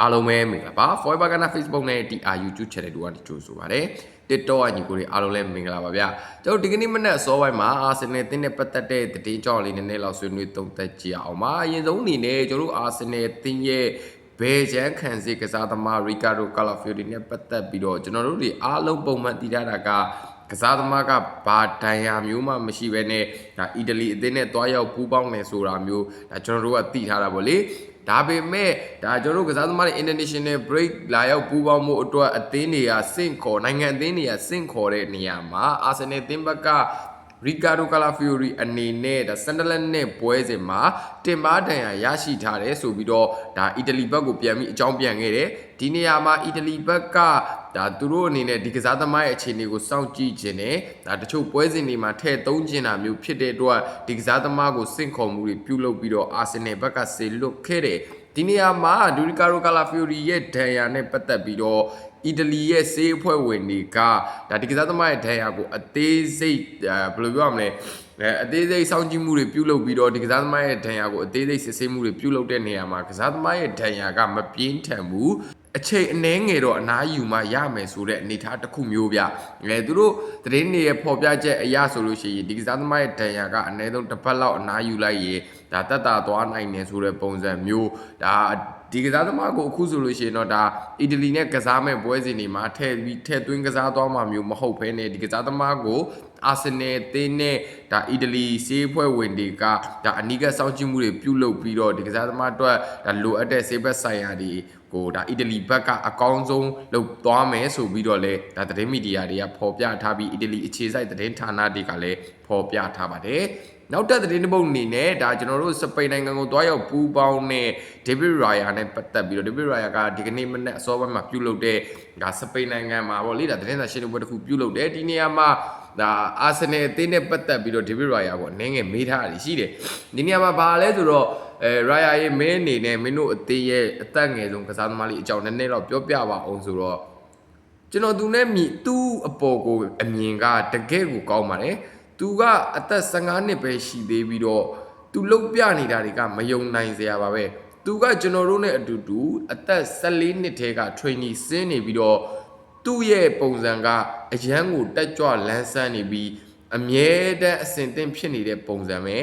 အားလုံးပဲမင်္ဂလာပါ Forever Ghana Facebook နဲ့ TR YouTube channel တို့ကနေကြိုဆိုပါရစေ TikTok ကညီကိုတွေအားလုံးလည်းမင်္ဂလာပါဗျာကျွန်တော်ဒီကနေ့မနက်အစောပိုင်းမှာအာဆင်နယ်တင်းနဲ့ပတ်သက်တဲ့သတင်းကြောင်းလေးနည်းနည်းလောက်ဆွေးနွေးသုံးသပ်ကြည့်အောင်ပါအရင်ဆုံးအနေနဲ့ကျွန်တော်တို့အာဆင်နယ်တင်းရဲ့ဘယ်ချမ်းခံစစ်ကစားသမားရီကာဒိုကာလာဖီယိုဒီနဲ့ပတ်သက်ပြီးတော့ကျွန်တော်တို့တွေအားလုံးပုံမှန်တည်ထားတာက ကစားသမားကဘာဒဏ်ရာမျိုးမှမရှိဘဲနဲ့ဒါအီတလီအသင်းနဲ့တွားရောက်ပူးပေါင်းနေဆိုတာမျိုးဒါကျွန်တော်တို့ကသိထားတာပေါ့လေဒါပေမဲ့ဒါကျွန်တော်တို့ကစားသမားတွေ international break လာရောက်ပူးပေါင်းမှုအတွက်အသင်းတွေကစင့်ခေါ်နိုင်ငံအသင်းတွေကစင့်ခေါ်တဲ့နေရာမှာအာဆင်နယ်အသင်းဘက်ကရီကာဒိုကာလာဖီယိုရီအနေနဲ့ဒါဆန်ဒလန်နဲ့ပွဲစဉ်မှာတင်ပါဒဏ်ရာရရှိထားတယ်ဆိုပြီးတော့ဒါအီတလီဘက်ကိုပြန်ပြီးအကြောင်းပြန်ခဲ့တယ်ဒီနေရာမှာအီတလီဘက်က ဒါသူတို့အနေနဲ့ဒီကစားသမားရဲ့အခြေအနေကိုစောင့်ကြည့်ခြင်းနဲ့ဒါတချို့ပွဲစဉ်တွေမှာထည့်သုံးခြင်းတာမျိုးဖြစ်တဲ့အတွက်ဒီကစားသမားကိုစင့်ခေါ်မှုတွေပြုလုပ်ပြီးတော့အာဆင်နယ်ဘက်ကဆေလွတ်ခဲ့တယ်ဒီနေရာမှာဒူရီကာရိုကာလာဖီယိုရီရဲ့ဒဏ်ရာနဲ့ပတ်သက်ပြီးတော့အီတလီရဲ့ဆေးအဖွဲ့ဝင်တွေကဒါဒီကစားသမားရဲ့ဒဏ်ရာကိုအသေးစိတ်အဲဘယ်လိုပြောရမလဲအဲအသေးစိတ်စောင့်ကြည့်မှုတွေပြုလုပ်ပြီးတော့ဒီကစားသမားရဲ့ဒဏ်ရာကိုအသေးစိတ်စစ်ဆေးမှုတွေပြုလုပ်တဲ့နေရာမှာကစားသမားရဲ့ဒဏ်ရာကမပြင်းထန်ဘူး အချိန်အနည်းငယ်တော့အနားယူမှရမယ်ဆိုတဲ့အနေအထားတစ်ခုမျိုးဗျ။အဲသူတို့သတင်းတွေရဲ့ဖော်ပြချက်အရဆိုလို့ရှိရင်ဒီကစားသမားရဲ့ဒဏ်ရာကအနည်းဆုံးတစ်ပတ်လောက်အနားယူလိုက်ရင်ဒါတက်တာသွားနိုင်တယ်ဆိုတဲ့ပုံစံမျိုးဒါ ဒီကစားသမားကိုအခုဆိုလို့ရှိရင်တော့ဒါအီတလီနဲ့ကစားမဲ့ပွဲစဉ်တွေမှာထည့်ပြီးထည့်သွင်းကစားသွားမှာမျိုးမဟုတ်ဘဲနဲ့ဒီကစားသမားကိုအာဆင်နယ်တင်းနဲ့ဒါအီတလီစေးဖွဲ့ဝင်တွေကဒါအနီးကပ်စောင့်ကြည့်မှုတွေပြုလုပ်ပြီးတော့ဒီကစားသမားအတွက်ဒါလိုအပ်တဲ့စေးဘက်ဆိုင်ရာတွေကိုဒါအီတလီဘက်ကအကောင်းဆုံးလုပ်သွားမယ်ဆိုပြီးတော့လဲဒါသတင်းမီဒီယာတွေကဖော်ပြထားပြီးအီတလီအခြေစိုက်သတင်းဌာနတွေကလည်းဖော်ပြထားပါတယ် နောက်တက်သတင်းတစ်ပုဒ်အနေနဲ့ဒါကျွန်တော်တို့စပိန်နိုင်ငံကိုတွားရောက်ပူးပေါင်းတဲ့ဒေးဗစ်ရာယာနဲ့ပတ်သက်ပြီးတော့ဒေးဗစ်ရာယာကဒီကနေ့မနေ့အစောပိုင်းမှာပြုလုပ်တဲ့ဒါစပိန်နိုင်ငံမှာပေါ့လေဒါသတင်းစာရှင်းလင်းပွဲတစ်ခုပြုလုပ်တယ်ဒီနေရာမှာဒါအာဆင်နယ်အသင်းနဲ့ပတ်သက်ပြီးတော့ဒေးဗစ်ရာယာကိုအနည်းငယ်မေးထားတာရှိတယ်ဒီနေရာမှာဘာလဲဆိုတော့အဲရာယာရဲ့မင်းအနေနဲ့မင်းတို့အသင်းရဲ့အသက်ငယ်ဆုံးကစားသမားလေးအကြောင်းနည်းနည်းတော့ပြောပြပါအောင်ဆိုတော့ကျွန်တော်သူနဲ့မြည်သူ့အပေါ်ကိုအမြင်ကတကယ်ကိုကောင်းပါတယ် သူကအသက်15နှစ်ပဲရှိသေးပြီးတော့သူလုတ်ပြနေတာတွေကမယုံနိုင်စရာပါပဲသူကကျွန်တော်တို့နဲ့အတူတူအသက်14နှစ်ထဲက trainee ဆင်းနေပြီးတော့သူ့ရဲ့ပုံစံကအရန်ကိုတက်ကြွလန်းဆန်းနေပြီးအမြဲတမ်းအစဉ်သင့်ဖြစ်နေတဲ့ပုံစံပဲ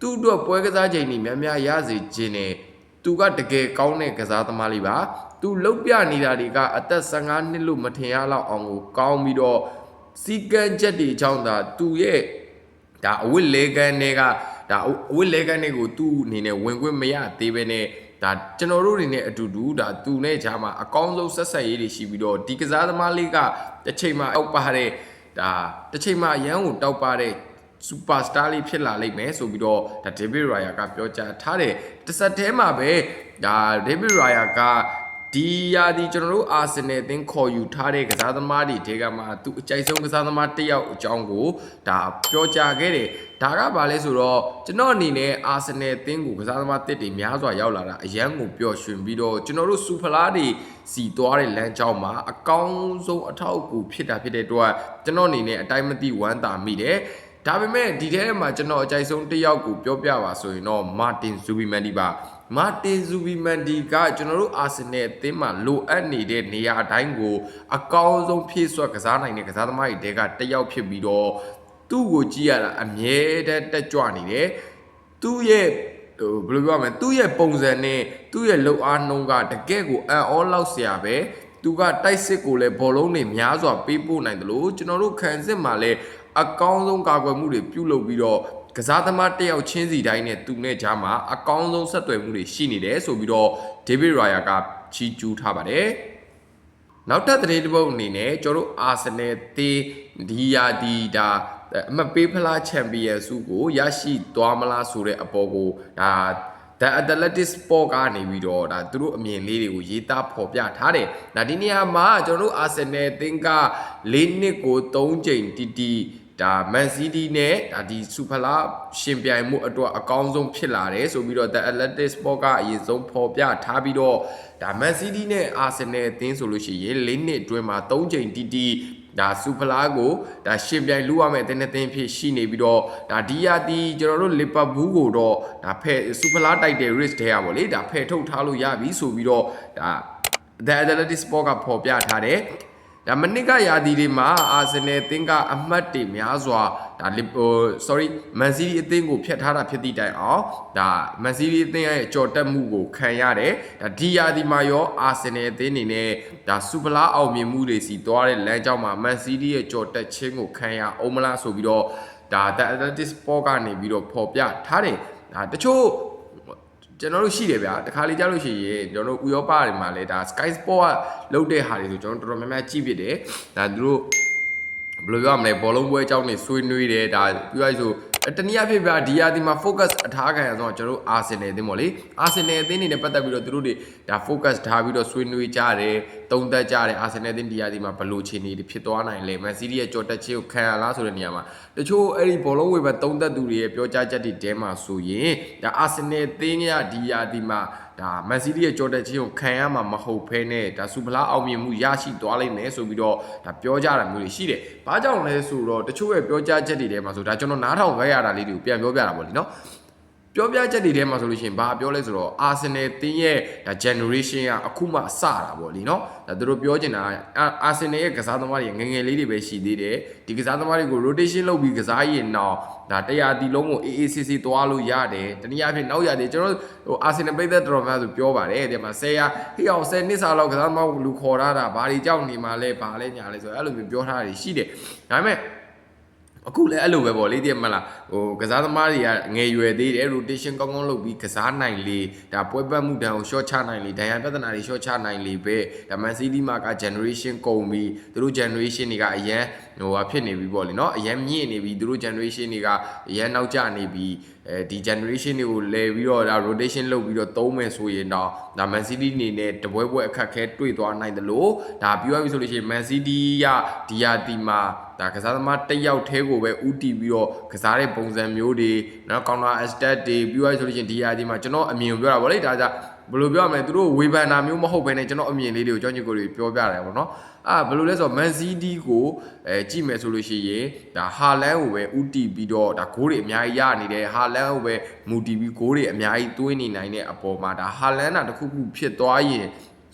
သူ့အတွက်ပွဲကစားချိန်ကြီးများများရစေခြင်းနဲ့သူကတကယ်ကောင်းတဲ့ကစားသမားလေးပါသူလုတ်ပြနေတာတွေကအသက်15နှစ်လို့မထင်ရလောက်အောင်ကိုကောင်းပြီးတော့ စီကံချက်တွေအကြောင်းသာသူ့ရဲ့ဒါအဝတ်လေကန်တွေကဒါအဝတ်လေကန်တွေကိုသူ့အနေနဲ့ဝင်ခွင့်မရသေးဘဲနဲ့ဒါကျွန်တော်တို့တွေနဲ့အတူတူဒါသူနဲ့ဂျာမှာအကောင်းဆုံးဆက်ဆက်ရေးတွေရှိပြီးတော့ဒီကစားသမားလေးကတစ်ချိန်မှာအောက်ပါတဲ့ဒါတစ်ချိန်မှာအရန်ကိုတောက်ပါတဲ့စူပါစတာလေးဖြစ်လာလိမ့်မယ်ဆိုပြီးတော့ဒါဒေးဗစ်ရာယာကပြောကြားထားတယ်တစ်ဆက်တည်းမှာပဲဒါဒေးဗစ်ရာယာက ဒီယာဒီကျွန်တော်တို့အာဆင်နယ်အသင်းခေါ်ယူထားတဲ့ကစားသမားတွေတဲကမှသူအကြိုက်ဆုံးကစားသမားတစ်ယောက်အကြောင်းကိုဒါပြောကြားခဲ့တယ်ဒါကဘာလဲဆိုတော့ကျွန်တော်အနေနဲ့အာဆင်နယ်အသင်းကိုကစားသမားတစ်တွေများစွာရောက်လာတာအရန်ကိုပျော်ရွှင်ပြီးတော့ကျွန်တော်တို့စူဖလားတွေစီသွားတဲ့လမ်းကြောင်းမှာအကောင်းဆုံးအထောက်အကူဖြစ်တာဖြစ်တဲ့အတွက်ကျွန်တော်အနေနဲ့အတိုင်းမသိဝမ်းသာမိတယ် ဒါပေမဲ့ဒီထဲမှာကျွန်တော်အကြိုက်ဆုံးတစ်ယောက်ကိုပြောပြပါဆိုရင်တော့မာတင်ဇူဘီမန်ဒီပါမာတင်ဇူဘီမန်ဒီကကျွန်တော်တို့အာဆင်နယ်အသင်းမှာလိုအပ်နေတဲ့နေရာအတိုင်းကိုအကောင်းဆုံးဖြည့်ဆွတ်ကစားနိုင်တဲ့ကစားသမားတွေတဲကတစ်ယောက်ဖြစ်ပြီးတော့သူ့ကိုကြည့်ရတာအမြဲတမ်းတက်ကြွနေတယ်သူ့ရဲ့ဟိုဘယ်လိုပြောမလဲသူ့ရဲ့ပုံစံနဲ့သူ့ရဲ့လှုပ်အားနှုံးကတကယ့်ကိုအံ့ဩလောက်စရာပဲ သူကတိုက်စစ်ကိုလည်းဘောလုံးတွေများစွာပေးပို့နိုင်တယ်လို့ကျွန်တော်တို့ခံစစ်မှာလည်းအကောင်းဆုံးကာကွယ်မှုတွေပြုလုပ်ပြီးတော့ကစားသမားတစ်ယောက်ချင်းစီတိုင်းနဲ့သူနဲ့ကြားမှာအကောင်းဆုံးဆက်သွယ်မှုတွေရှိနေတယ်ဆိုပြီးတော့ဒေးဗစ်ရာယာကချီးကျူးထားပါတယ်နောက်ထပ်သတင်းတစ်ပုဒ်အနေနဲ့ကျွန်တော်တို့အာဆင်နယ်တေးဒီယာဒီဒါအမတ်ပေးဖလားချန်ပီယံဆုကိုရရှိသွားမလားဆိုတဲ့အပေါ်ကိုဒါ The Athletic Sport ကနေပြီးတော့ဒါသူတို့အမြင်လေးတွေကိုရေးသားဖော်ပြထားတယ်။ဒါဒီနေရာမှာကျွန်တော်တို့ Arsenal အသင်းက၄နှစ်ကို3ချိန်တီတီဒါ Man City နဲ့ဒါဒီ Super La ရှင်ပြိုင်မှုအတွက်အကောင်းဆုံးဖြစ်လာတယ်ဆိုပြီးတော့ The Athletic Sport ကအရင်ဆုံးဖော်ပြထားပြီးတော့ဒါ Man City နဲ့ Arsenal အသင်းဆိုလို့ရှိရင်၄နှစ်အတွင်းမှာ3ချိန်တီတီ ဒါစူဖလားကိုဒါရှင်ပြိုင်လူရမယ်အသင်းအသင်းဖြစ်ရှိနေပြီးတော့ဒါဒီယာတီကျွန်တော်တို့လီဗာပူးကိုတော့ဒါဖဲစူဖလားတိုက်တဲ့ risk တွေကပေါ့လေဒါဖဲထုတ်ထားလို့ရပြီဆိုပြီးတော့ဒါ The Athletic Sport ကဖော်ပြထားတယ် ဒါမနစ်ကရာသီတွေမှာအာဆင်နယ်အသင်းကအမှတ်တွေများစွာဒါလီဟို sorry မန်စီးတီးအသင်းကိုဖျက်ထားတာဖြစ်သည့်တိုင်အောင်ဒါမန်စီးတီးအသင်းရဲ့ကြော်တက်မှုကိုခံရတယ်ဒါဒီရာသီမှာရောအာဆင်နယ်အသင်းအနေနဲ့ဒါစူပလာအောင်မြင်မှုတွေစီသွားတဲ့လမ်းကြောင်းမှာမန်စီးတီးရဲ့ကြော်တက်ခြင်းကိုခံရအောင်မလားဆိုပြီးတော့ဒါ The Athletic Sport ကနေပြီးတော့ဖော်ပြထားတယ်ဒါတချို့ ကျွန်တော်တို့ရှိတယ်ဗျာတခါလေကြားလို့ရှိရင်ကျွန်တော်တို့ဥရောပတွေမှာလည်းဒါ Sky Sport ကလုပ်တဲ့ဟာတွေဆိုကျွန်တော်တော်တော်များများကြည့်ဖြစ်တယ်ဒါသူတို့ဘယ်လိုပြောရမလဲဘောလုံးပွဲအကြောင်းတွေဆွေးနွေးတယ်ဒါပြောရဆို တနည်းအားဖြင့်ဗျာဒီယာဒီမှာ focus အထားခံရဆုံးကျွန်တော်တို့ Arsenal အသင်းပေါ့လေ Arsenal အသင်းနေနဲ့ပတ်သက်ပြီးတော့သူတို့တွေဒါ focus ထားပြီးတော့ဆွေးနွေးကြတယ်တုံးသက်ကြတယ် Arsenal အသင်းဒီယာဒီမှာဘယ်လိုခြေနေတွေဖြစ်သွားနိုင်လဲ Man City ရဲ့ကြော်တက်ခြင်းကိုခံရလားဆိုတဲ့နေရာမှာတချို့အဲ့ဒီဘောလုံးဝေဘတုံးသက်သူတွေရဲ့ပြောကြားချက်တွေတဲမှာဆိုရင်ဒါ Arsenal အသင်းကဒီယာဒီမှာ ဒါမန်စီးတီးရဲ့ကြော်တက်ခြင်းကိုခံရမှာမဟုတ်ဘဲနဲ့ဒါစူပလာအောင်မြင်မှုရရှိသွားလိမ့်မယ်ဆိုပြီးတော့ဒါပြောကြတာမျိုးတွေရှိတယ်။ဘာကြောင့်လဲဆိုတော့တချို့ရဲ့ပြောကြားချက်တွေထဲမှာဆိုဒါကျွန်တော်နားထောင်ခဲ့ရတာလေးတွေကိုပြန်ပြောပြတာပေါ့လीနော်။ ပြောပြချက်တွေထဲမှာဆိုလို့ရှိရင်ဘာပြောလဲဆိုတော့ Arsenal တင်းရဲ့ဒါ generation ကအခုမှစတာပေါ့လीနော်ဒါသူတို့ပြောချင်တာ Arsenal ရဲ့ကစားသမားတွေငယ်ငယ်လေးတွေပဲရှိသေးတယ်ဒီကစားသမားတွေကို rotation လုပ်ပြီးကစားရင်တော့ဒါတရားတီလုံးကို AACC သွားလို့ရတယ်တနည်းအားဖြင့်နောက်ရတယ်ကျွန်တော်ဟို Arsenal ပိတ်သက်တော်များဆိုပြောပါတယ်ဒီမှာ10ရဟိအောင်10နှစ်စာလောက်ကစားသမားကိုလူခေါ်ထားတာဘာတွေကြောက်နေမှလဲဘာလဲညာလဲဆိုအဲ့လိုမျိုးပြောထားတာရှိတယ်ဒါပေမဲ့ အခုလည်းအဲ့လိုပဲပေါ့လေတည်မလားဟိုကစားသမားတွေကငယ်ရွယ်သေးတယ် rotation ကောင်းကောင်းလုပ်ပြီးကစားနိုင်လေဒါပွဲပတ်မှုတန်ကို short ချနိုင်လေဒဏ်ရာပြဿနာတွေ short ချနိုင်လေပဲဒါ Man City မှာက generation ကုန်ပြီသူတို့ generation တွေကအရန်ဟိုဟာဖြစ်နေပြီပေါ့လေနော်အရန်မြင့်နေပြီသူတို့ generation တွေကအရန်နောက်ကျနေပြီအဲဒီ generation တွေကိုလဲပြီးတော့ဒါ rotation လုပ်ပြီးတော့သုံးမယ်ဆိုရင်တော့ဒါ Man City အနေနဲ့တပွဲပွဲအခက်ခဲတွေ့သွားနိုင်တယ်လို့ဒါပြောရပြီဆိုလို့ရှိရင် Man City ကဒီယာတီမှာဒါကစားသမားတစ်ယောက်တည်းကိုပဲဥတီပြီးတော့ကစားတဲ့ပုံစံမျိုးတွေနော် counter attack တွေပြောရဆိုလို့ရှိရင်ဒီယာတီမှာကျွန်တော်အမြင်ကိုပြောတာဗောလေဒါကြဘယ်လိုပြောရမလဲသူတို့ဝေဖန်တာမျိုးမဟုတ်ဘဲနဲ့ကျွန်တော်အမြင်လေးတွေကိုကြောင်းညစ်ကိုတွေပြောပြတယ်ဗောနော်အာဘယ်လိုလဲဆိုတော့ Man City ကိုအဲကြည့်မယ်ဆိုလို့ရှိရင်ဒါဟာလန်ကိုပဲဥတီပြီးတော့ဒါဂိုးတွေအများကြီးရနေတယ်ဟာလန်ကိုပဲမူတီပြီးဂိုးတွေအများကြီးသွင်းနေနိုင်တဲ့အပေါ်မှာဒါဟာလန်တာတစ်ခုခုဖြစ်သွားရင်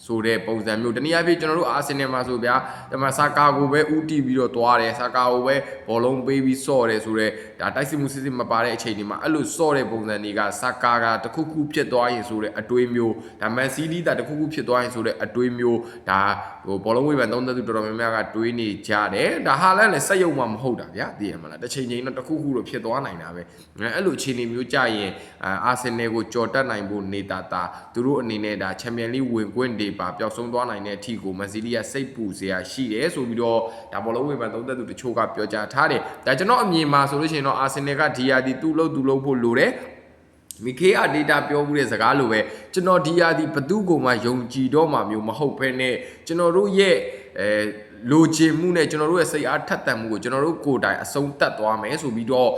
ဆိုတဲ့ပုံစံမျိုးတနည်းအားဖြင့်ကျွန်တော်တို့အာဆင်နယ်မှာဆိုဗျာဒီမှာဆာကာကိုပဲဥတီပြီးတော့သွားတယ်ဆာကာကိုပဲဘောလုံးပေးပြီးဆော့တယ်ဆိုတော့ဒါတိုက်စစ်မှုစစ်စစ်မပါတဲ့အချိန်ဒီမှာအဲ့လိုဆော့တဲ့ပုံစံတွေကဆာကာကတခုခုဖြစ်သွားရင်ဆိုတဲ့အတွေးမျိုးဒါမန်စီးတီးတာတခုခုဖြစ်သွားရင်ဆိုတဲ့အတွေးမျိုးဒါဟိုဘောလုံးဝေးပန်သုံးသက်သူတော်တော်များများကတွေးနေကြတယ်ဒါဟာလန်လည်းစက်ရုံမှမဟုတ်တာဗျာသိရမလားတစ်ချိန်ချိန်တော့တခုခုတော့ဖြစ်သွားနိုင်တာပဲအဲ့လိုအခြေအနေမျိုးကြရင်အာဆင်နယ်ကိုကြော်တက်နိုင်ဖို့နေတာတာသူတို့အနေနဲ့ဒါချန်ပီယံလိဝင်ခွင့်တွေပါပျောက်ဆုံးသွားနိုင်တဲ့အထိကိုမန်စီးတီးကစိတ်ပူစရာရှိတယ်ဆိုပြီးတော့ဒါဘောလုံးဝေးပန်သုံးသက်သူတချို့ကပြောကြားထားတယ်ဒါကျွန်တော်အမြင်မှာဆိုလို့ရှိရင်တော့အာဆင်နယ်ကဒီယာဒီသူ့လို့သူ့လို့ဖို့လိုတယ်မီခေအာဒေတာပြောမှုတဲ့စကားလိုပဲကျွန်တော်ဒီယာဒီဘသူ့ကိုမှယုံကြည်တော့မှမျိုးမဟုတ်ဘဲနဲ့ကျွန်တော်တို့ရဲ့အဲလိုချင်မှုနဲ့ကျွန်တော်တို့ရဲ့စိတ်အားထက်သန်မှုကိုကျွန်တော်တို့ကိုယ်တိုင်အဆုံးသတ်သွားမယ်ဆိုပြီးတော့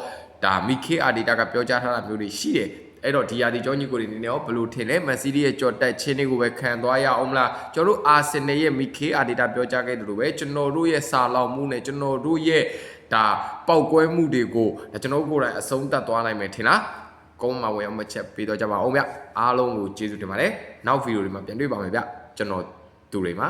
ဒါမီခေအာဒေတာကပြောကြားထားတာမျိုးတွေရှိတယ် အဲ့တော့ဒီယာဒီကျောင်းကြီးကိုနေနေရောဘယ်လိုထင်လဲမန်စီးတီးရဲ့ကြော်တက်ချင်းတွေကိုပဲခံသွားရအောင်မလားကျွန်တော်တို့အာဆင်နယ်ရဲ့မီခေအာဒေတာပြောကြားခဲ့တယ်လို့ပဲကျွန်တော်တို့ရဲ့စာလောင်မှုနဲ့ကျွန်တော်တို့ရဲ့ဒါပောက်ကွဲမှုတွေကိုဒါကျွန်တော်တို့ကိုယ်တိုင်အဆုံးသတ်သွားနိုင်မယ်ထင်လားကုန်းမှာဝင်အောင်မချက်ပေးတော့ကြပါအောင်ဗျအားလုံးကိုကျေးဇူးတင်ပါတယ်နောက်ဗီဒီယိုတွေမှာပြန်တွေ့ပါမယ်ဗျကျွန်တော်သူတွေမှာ